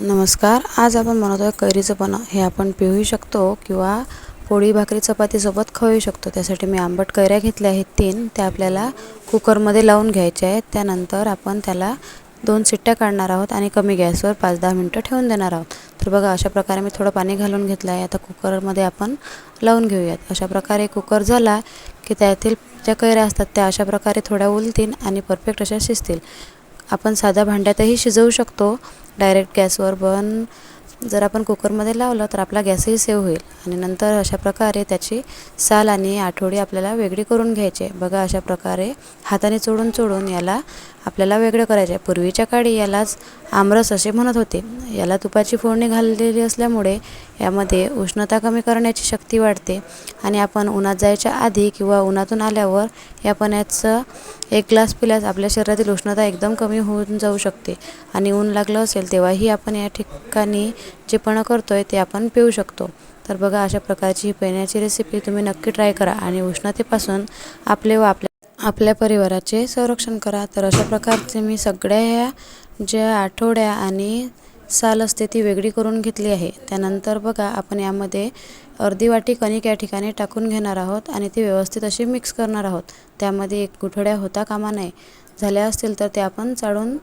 नमस्कार. आज आपण बनवतो आहे कैरीचं पण. हे आपण पिऊही शकतो किंवा पोळी भाकरी चपातीसोबत खाऊही शकतो. त्यासाठी मी आंबट कैऱ्या घेतल्या आहेत तीन. त्या आपल्याला कुकरमध्ये लावून घ्यायच्या आहेत. त्यानंतर आपण त्याला दोन सिट्ट्या काढणार आहोत आणि कमी गॅसवर पाच दहा मिनटं ठेवून देणार आहोत. तर बघा अशा प्रकारे मी थोडं पाणी घालून घेतलं आहे. आता कुकरमध्ये आपण लावून घेऊयात. अशा प्रकारे कुकर झाला की त्यातील ज्या कैऱ्या असतात त्या अशा प्रकारे थोड्या उलतील आणि परफेक्ट अशा शिजतील. आपण साध्या भांड्यातही शिजवू शकतो. डायरेक्ट गॅसवर पण. जर आपण कुकरमध्ये लावलं तर आपला गॅसही सेव्ह होईल. आणि नंतर अशा प्रकारे त्याची साल आणि आठवडी आपल्याला वेगळी करून घ्यायची बघा अशा प्रकारे हाताने चोडून चोडून याला आपल्याला वेगळं करायचं आहे पूर्वीच्या काळी यालाच आमरस असे म्हणत होते. याला तुपाची फोडणी घाललेली असल्यामुळे यामध्ये उष्णता कमी करण्याची शक्ती वाढते आणि आपण उन्हात जायच्या आधी किंवा उन्हातून आल्यावर या पाण्याचं एक ग्लास पिल्यास आपल्या शरीरातील उष्णता एकदम कमी होऊन जाऊ शकते. आणि ऊन लागलं असेल तेव्हाही आपण या ठिकाणी जे पण करतो आहे ते आपण पिऊ शकतो. तर बघा अशा प्रकारची ही पिण्याची रेसिपी तुम्ही नक्की ट्राय करा आणि उष्णतेपासून आपले व आपल्या आपल्या परिवाराचे संरक्षण करा. तर अशा प्रकारचे मी सगळ्या ह्या ज्या आठवड्या आणि साल असते ती वेगळी करून घेतली आहे. त्यानंतर बघा आपण यामध्ये अर्धी वाटी कणिक या ठिकाणी टाकून घेणार आहोत आणि ती व्यवस्थित अशी मिक्स करणार आहोत. त्यामध्ये एक गुठळ्या होता कामा नये. झाल्या असतील तर ते आपण चाळून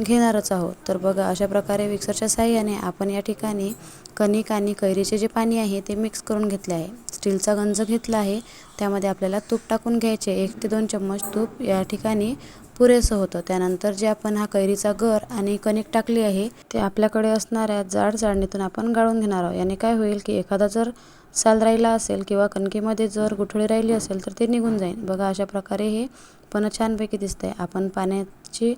घेणारच आहोत. तर बघा अशा प्रकारे मिक्सरच्या साह्याने आपण या ठिकाणी कणिक आणि कैरीचे जे पाणी आहे ते मिक्स करून घेतले आहे. स्टीलचा गंज घेतला आहे. त्यामध्ये आपल्याला तूप टाकून घ्यायचे. एक ते दोन चम्मच तूप या ठिकाणी पुरेसं होतं. त्यानंतर जे आपण हा कैरीचा गर आणि कणिक टाकली आहे ते आपल्याकडे असणाऱ्या जाड चाळणीतून आपण गाळून घेणार आहोत. याने काय होईल की एखादा जर साल राहिला असेल किंवा कणकीमध्ये जर गुठळी राहिली असेल तर ते निघून जाईल. बघा अशा प्रकारे हे पण छानपैकी दिसतंय. आपण पाण्याची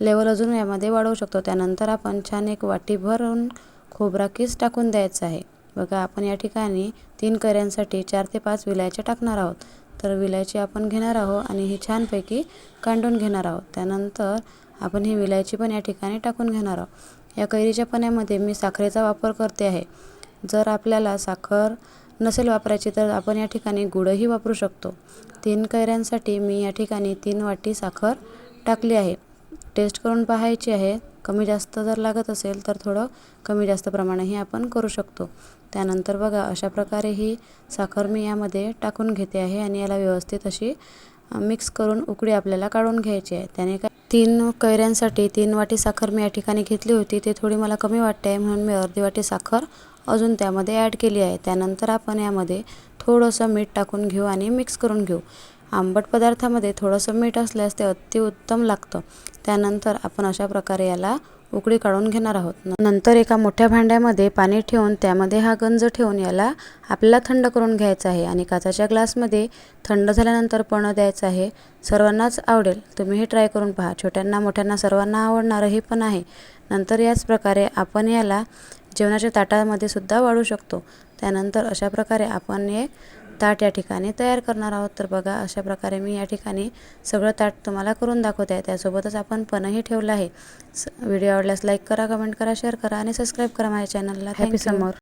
लेवल अजून यामध्ये वाढवू शकतो. त्यानंतर आपण छान एक वाटी भरून खोबरा किस टाकून द्यायचा आहे. बघा आपण या ठिकाणी तीन कैऱ्यांसाठी चार ते पाच विलायच्या टाकणार आहोत. तर विलायची आपण घेणार आहोत आणि ही छानपैकी कांडून घेणार आहोत. त्यानंतर आपण ही विलायची पण या ठिकाणी टाकून घेणार आहोत. या कैरीच्या पाण्यामध्ये मी साखरेचा वापर करते आहे. जर आपल्याला साखर नसेल वापरायची तर आपण या ठिकाणी गुळही वापरू शकतो. तीन कैऱ्यांसाठी मी या ठिकाणी तीन वाटी साखर टाकली आहे. टेस्ट करून पाहायची आहे. कमी जास्त जर लागत असेल तर थोडं कमी जास्त प्रमाणेही आपण करू शकतो. त्यानंतर बघा अशा प्रकारे ही साखर मी यामध्ये टाकून घेते आहे आणि याला व्यवस्थित अशी मिक्स करून उकडी आपल्याला काढून घ्यायची आहे. त्याने काय तीन कैऱ्यांसाठी तीन वाटी साखर मी या ठिकाणी घेतली होती. ते थोडी मला कमी वाटते आहे म्हणून मी अर्धी वाटी साखर अजून त्यामध्ये ॲड केली आहे. त्यानंतर आपण यामध्ये थोडंसं मीठ टाकून घेऊ आणि मिक्स करून घेऊ. आंबट पदार्थामध्ये थोडंसं मीठ असल्यास ते अतिउत्तम लागतं. त्यानंतर आपण अशा प्रकारे याला उकळी काढून घेणार आहोत. नंतर एका मोठ्या भांड्यामध्ये पाणी ठेवून त्यामध्ये हा गंज ठेवून याला आपल्याला थंड करून घ्यायचा आहे आणि काचाच्या ग्लासमध्ये थंड झाल्यानंतर पण द्यायचं आहे. सर्वांनाच आवडेल. तुम्ही हे ट्राय करून पहा. छोट्यांना मोठ्यांना सर्वांना आवडणारं हे पण आहे. नंतर याच प्रकारे आपण याला जेवणाच्या ताटामध्ये सुद्धा वाढू शकतो. त्यानंतर अशा प्रकारे आपण हे ताट या ठिकाणी तयार करणार आहोत. तर बघा अशा प्रकारे मी या ठिकाणी सगळं ताट तुम्हाला करून दाखवते. आहे त्यासोबतच आपण पणही ठेवलं आहे. व्हिडिओ आवडल्यास लाईक करा कमेंट करा शेअर करा आणि सबस्क्राईब करा माझ्या चॅनलला. हॅपी समोर